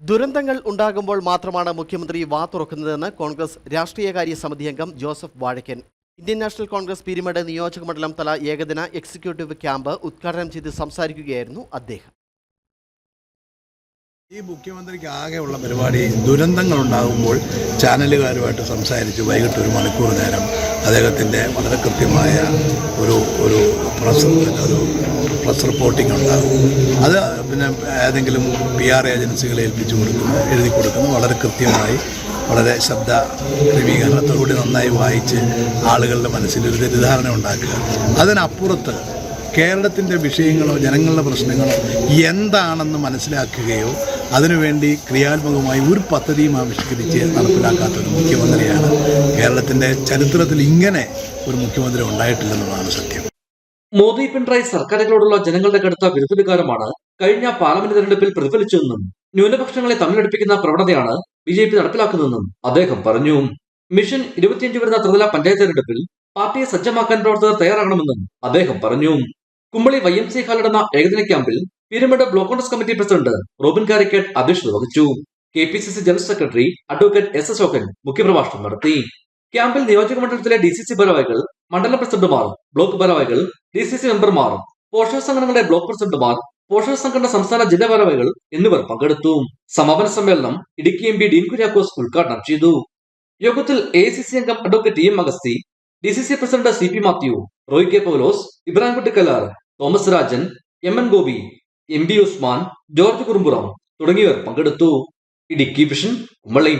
ദുരന്തങ്ങൾ ഉണ്ടാകുമ്പോൾ മാത്രമാണ് മുഖ്യമന്ത്രി വാ തുറക്കുന്നതെന്ന് കോൺഗ്രസ് രാഷ്ട്രീയകാര്യ സമിതി അംഗം Joseph Vazhakkan Indian National Congress Peerumedu നിയോജക മണ്ഡലം തല ഏകദിന എക്സിക്യൂട്ടീവ് ക്യാമ്പ് ഉദ്ഘാടനം ചെയ്ത് സംസാരിക്കുകയായിരുന്നു അദ്ദേഹം. ഈ മുഖ്യമന്ത്രിക്ക് ആകെയുള്ള പരിപാടി ദുരന്തങ്ങൾ ഉണ്ടാകുമ്പോൾ ചാനലുകാരുമായിട്ട് സംസാരിച്ച് വൈകിട്ട് ഒരു മണിക്കൂർ നേരം അദ്ദേഹത്തിന്റെ വളരെ കൃത്യമായ ഒരു ഒരു പ്രസ് ഒരു പ്രസ് റിപ്പോർട്ടിംഗ് ഉണ്ടാകും. അത് പിന്നെ ഏതെങ്കിലും പി ആർ ഏജൻസികളെ ഏൽപ്പിച്ചു കൊടുക്കുന്നു എഴുതി കൊടുക്കുന്നു. വളരെ കൃത്യമായി വളരെ ശബ്ദ ക്രമീകരണത്തോടുകൂടി നന്നായി വായിച്ച് ആളുകളുടെ മനസ്സിൽ ഒരു തെറ്റിദ്ധാരണ ഉണ്ടാക്കുക. അതിനപ്പുറത്ത് കേരളത്തിന്റെ വിഷയങ്ങളോ ജനങ്ങളുടെ പ്രശ്നങ്ങളോ എന്താണെന്ന് മനസ്സിലാക്കുകയോ അതിനുവേണ്ടി ക്രിയാത്മകമായി ഒരു പദ്ധതിയും ആവിഷ്കരിച്ച് നടപ്പിലാക്കാത്ത ഒരു മുഖ്യമന്ത്രിയാണ്. കേരളത്തിന്റെ ചരിത്രത്തിൽ ഇങ്ങനെ ഒരു മുഖ്യമന്ത്രി ഉണ്ടായിട്ടില്ലെന്നുള്ളതാണ് സത്യം. മോദി പിണറായി സർക്കാരുകളോടുള്ള ജനങ്ങളുടെ കടുത്ത വിരുദ്ധവികാരമാണ് കഴിഞ്ഞ പാർലമെന്റ് തെരഞ്ഞെടുപ്പിൽ പ്രതിഫലിച്ചതെന്നും ന്യൂനപക്ഷങ്ങളെ തമ്മിലടുപ്പിക്കുന്ന പ്രവണതയാണ് ബി ജെ പി നടപ്പിലാക്കുന്നതെന്നും അദ്ദേഹം പറഞ്ഞു. മിഷൻ ഇരുപത്തിയഞ്ച് വരുന്ന ത്രിതല പഞ്ചായത്ത് തെരഞ്ഞെടുപ്പിൽ പാർട്ടിയെ സജ്ജമാക്കാൻ പ്രവർത്തകർ തയ്യാറാകണമെന്നും അദ്ദേഹം പറഞ്ഞു. കുമ്പളി വൈ എം സി ഹാളിടുന്ന ഏകദിന ക്യാമ്പിൽ pyramid block Congress committee president Robin Karikkat അധ്യക്ഷത വഹിച്ചു. K P C C general secretary advocate S Ashokan മുഖ്യപ്രഭാഷണം നടത്തി. ക്യാമ്പിൽ നിയോജക മണ്ഡലത്തിലെ ഡി സി സി ഭാരവാഹികൾ മണ്ഡലം പ്രസിഡന്റുമാർ ബ്ലോക്ക് ഭാരവാഹികൾ ഡി സി സി മെമ്പർമാർ പോഷക സംഘടനകളുടെ ബ്ലോക്ക് പ്രസിഡന്റുമാർ പോഷക സംഘടന സംസ്ഥാന ജില്ലാ ഭാരവാഹികൾ എന്നിവർ പങ്കെടുത്തു. സമാപന സമ്മേളനം ഇടുക്കി എം പി ഡീൻ കുര്യാക്കോസ് ഉദ്ഘാടനം ചെയ്തു. യോഗത്തിൽ എ സി സി അംഗം advocate E M Agasthy D C C president C P Mathew Roy K Paulose Ibrahim Kalar Thomas Rajan M N Gopi M B Usman George Kurumpuram തുടങ്ങിയവർ പങ്കെടുത്തു. Idukki vision Kumbali.